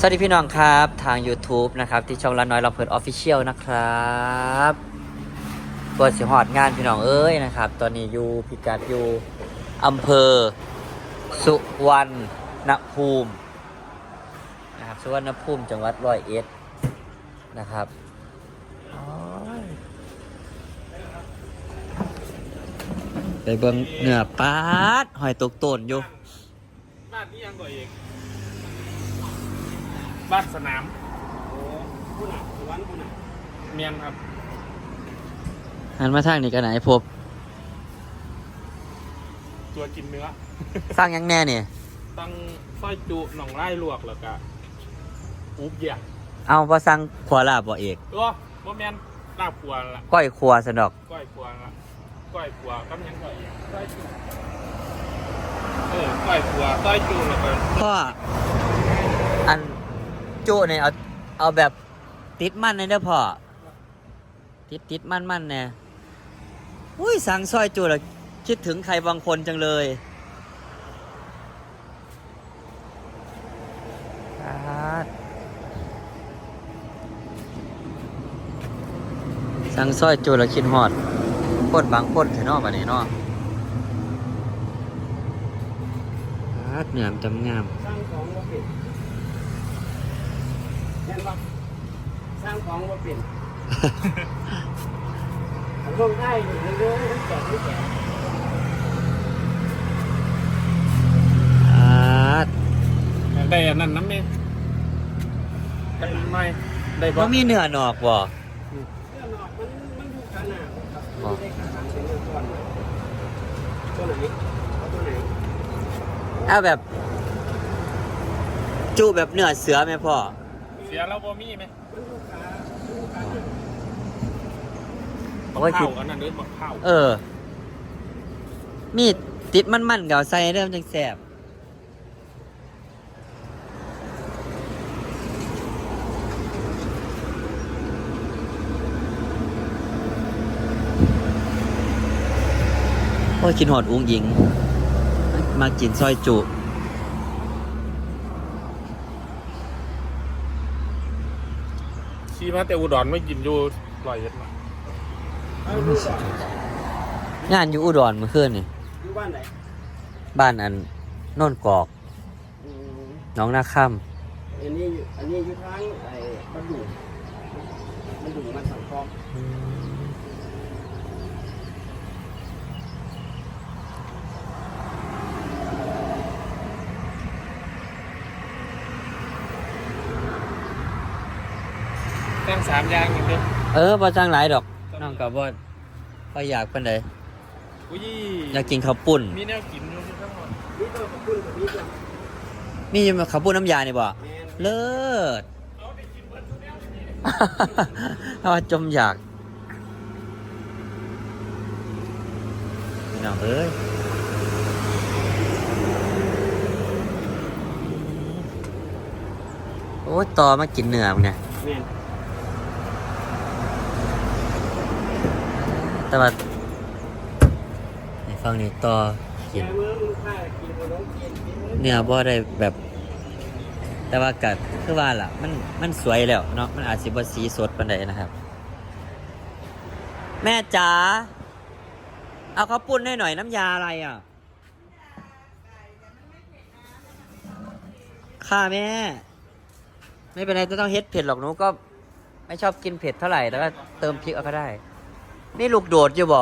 สวัสดีพี่น้องครับทาง YouTube นะครับ ที่ช่องละน้อยลำเพลินออฟฟิเชียลนะครับเปิดสิหอดงานพี่น้องเอ้ยนะครับ ตอนนี้อยู่พิกัดอยู่อำเภอ สุวรรณภูมินะครับสุวรรณภูมิจังหวัดร้อยเอ็ดนะครับไปเบิ่งเนื้อปาดหอยตกต้นอยู่บ้านนี้ยังก่อเอง บ้านสนามโอ้ผู้หนักวันผู้หนักเมียนครับหันมาทางนี้กันไหนพบตัวกินเนื้อ สร้างหยังแน่เนี่ยตั้งสร้อยจุหนองไร่ลวกแล้วก็อุ๊บเหยียบเอาพอสร้างขวาลาบบ่เอกตัวว่าแมนลาบขัวละก้อยครัวสนอกก้อยขัวละก้อยขัวกำยังก่อนเองสร้อยจุเออก้อยขัวสร้อยจุแล้วก็พ่ออัน จุเนี่ยเอาเอาแบบติดมันเลยเด้อพ่อติดติดมันมันเนี่ยอุ้ยสั่งซอยจุแล้วคิดถึงใครบางคนจังเลยสั่งซอยจุแล้วคิดฮอดคนบางคนเถอะเนาะบัดนี้เนาะครับเหนือมจำงามสร้างของว่าเป็น เห็นปะสร้างของว่าเป็นผมลงได้อยู่เรื่อยๆทั้งแก่ทั้งแก่อ่าได้อันนั้นน้ำเมกันไม่ได้บ่บ่มีเนื้อหนอกบ่เสื้อนอกมันมันอยู่ขนาดครับมันไม่ได้ขาดเป็นเรื่องก้อนตัวไหนเอาตัวไหนเอาแบบ จูแบบเนื้อเสือไหมพ่อ เสียแล้วบ่มีไหมมันลูกค้าลูกค้าโอ้ยเผาอันนั้นเนื้อมะเผาเออ มีดติดมันๆเก่าใส่เริ่มจังแสบโอ้ยกินหอดอุ้งยิง มากินซอยจุ ชี้มาแต่อุดรไม่กินอยู่ลอยเอ็ดมาเอาดูก่อนงานอยู่อุดรเมื่อคืนนี่อยู่บ้านไหนบ้านอันโน่นกอกอืมน้องนาค่อันนี้อยู่อันนี้อยู่ทางไอ้มันดุมันดุมันสังคราะห์ำ ตั้งสามอย่างอย่างเดียวเออบ่จ้างหลายดอกน้องกับบ่ค่อยอยากปานใดอุ้ยอยากกินข้าวปุ้น มีแนวกินอยู่ทั้งหมดนี่ตัวของคุณกับนี่ตัวมีข้าวปุ้นน้ำยานี่บ่แมนเลิศเอาไปกินเบิร์ดทุกแนวกินเอาจมอยากพี่น้องเอ้ยโอ้ยต่อมากินเนื้อมึงเนี่ย แต่ว่าในฟังนี้ต่อกินเนื้อเนื้อบ่ได้แบบ แต่ว่ากัคือว่าล่ะ มันมันสวยแล้วเนาะมันอาจสิบ่สีสดปานใดนะครับ แม่จ๋าเอาข้าวปุ้นให้หน่อยน้ำยาอะไรอะค่ะแม่ ไม่เป็นไรจะต้องเฮ็ดเผ็ดหรอกหนูก็ ไม่ชอบกินเผ็ดเท่าไหร่แล้วก็เติมพริกเอาก็ได้ นี่ลูกโดดอยู่บ่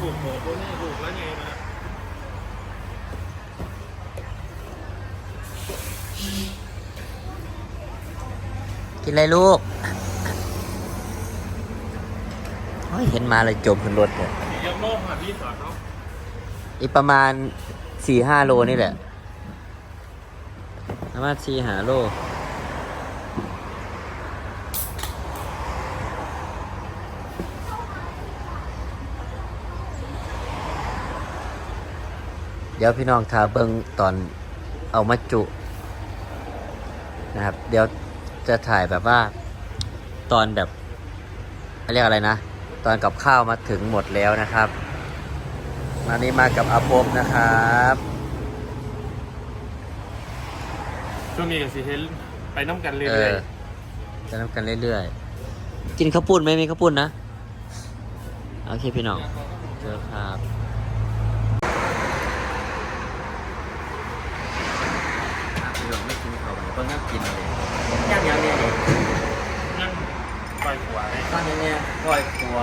ลูกโหดนี้ลูกแล้วไงนะกินอะไรลูกเห็นมาเลยจมขึ้นรถเลยสียกโลกหาพี่สอนเนาอีกประมาณสี่ห้าโลนี่แหละประมาณสี่ห้าโล ดี๋ยวพี่น้องทาเบิงตอนเอามาจุ นะครับ เดี๋ยวจะถ่ายแบบว่า ตอนแบบเขาเรียกอะไรนะ ตอนกับข้าวมาถึงหมดแล้วนะครับมานี้มากับอาภพนะครับช่วงนี้ก็สิเห็นไปน้ำกันเอเรื่อยอจะทำกันเรื่อยๆ กินข้าวปุ้นไหมมีข้าวปุ้นนะ โอเคพี่น้องเจอครับพี่น้องไม่กินข้าวก็น่ากินเลยย่างยังเนี่ยเนี่ย ๆนั่งก้อยขัวเลย ตอนนี้เนี่ย ก้อยครัว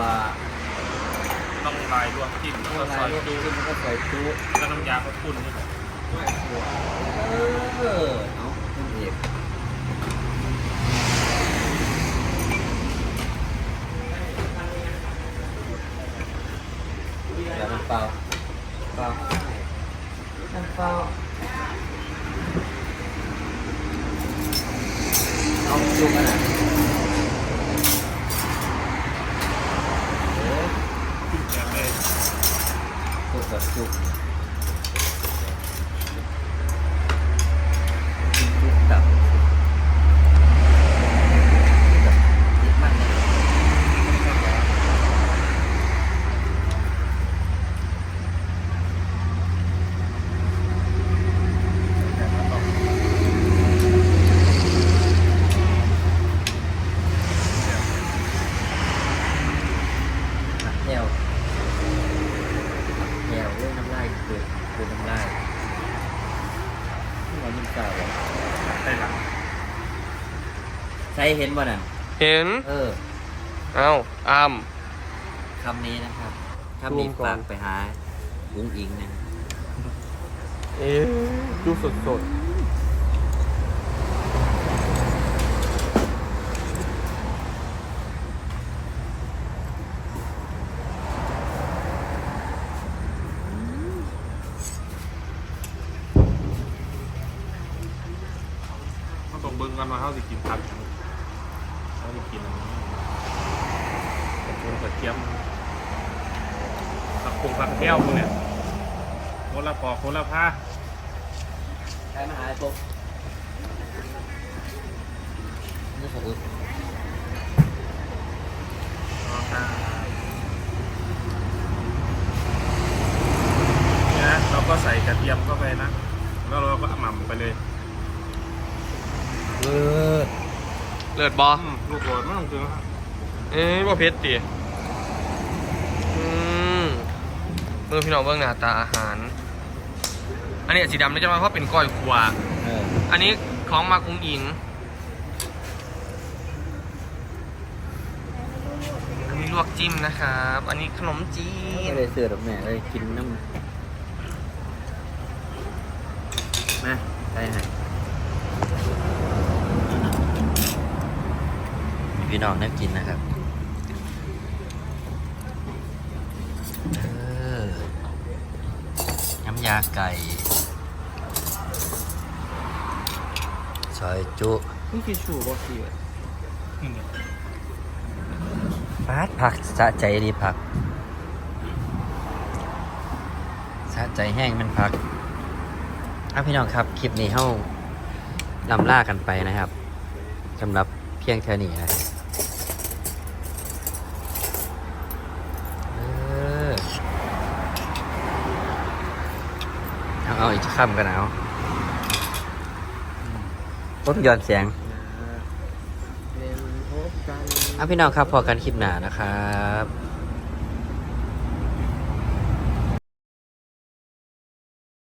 ต้องลายรวมจิ้มแล้วก็ละซลาอยยเนี่ยดีมันก็ใส่จุแล้วน้ำยาข้าวปุ้นนี่ก้อยครัวเออเอาขึ้นเอกเดี๋ยวมันเปล่าเปล่าน้ำเปล่าเอาจุกกันอะเออ จิ้มแกงเลย จุกแบบจุกจุกแบบแบบนิดมากเลยหักแก้วแก้วเรื่อง น้ำลายคือคือน้ำลายที่เรายิ้มเก่าเลยใช่หลังใช้เห็นบ่นั่นเห็น เออ เอ้าอามคำนี้นะครับถ้าซูมีมก่อนปากไปหาบุ้งอิงเนี่ยเอ๊ะดูสด สดต้องเบิ้งกันมาเขาสิกินผักหยังเขาสิกินอะไรกระเทียมกระเทียมผักปงผักแก้วพวกเนี่ยโคละปอกโคละผ้าใครมาหาไอ้ปุ๊บนี่ผมอึ เนี่ยนะเราก็ใส่กระเทียมเข้าไปนะ แล้วเราก็หม่ำไปเลย เออ เลือดบออืมลูกโดดไม่ต้องคือนะครับเอ๊ะบ่เผ็ดติอืมเมื่อพี่น้องเบิ่งหน้าตาอาหาร อันนี้สีดำนี่จะมาเพราะเป็นก้อยขัว เอออันนี้ของมากุ้งอิงอันนี้ลวกจิ้มนะครับ อันนี้ขนมจีไม่นได้เสือดอกแม่เลยกินน้ำมาใช่ไหมมี พี่น้องน่ากินนะครับเออน้ำยาไก่ซอยจุนี่คือชูบอสีปาดผักสะใจดีผักสะใจแห้งมันผักอะพี่น้องครับ คลิปนี้เฮ้าลำล่ากันไปนะครับสำหรับเพียงแค่นี้นะครับเออ เอาเอาอีกคำกันเอาต้นย้อนเสียงเป็นพบกันอะพี่น้องครับพอกันคลิปหนานะครับ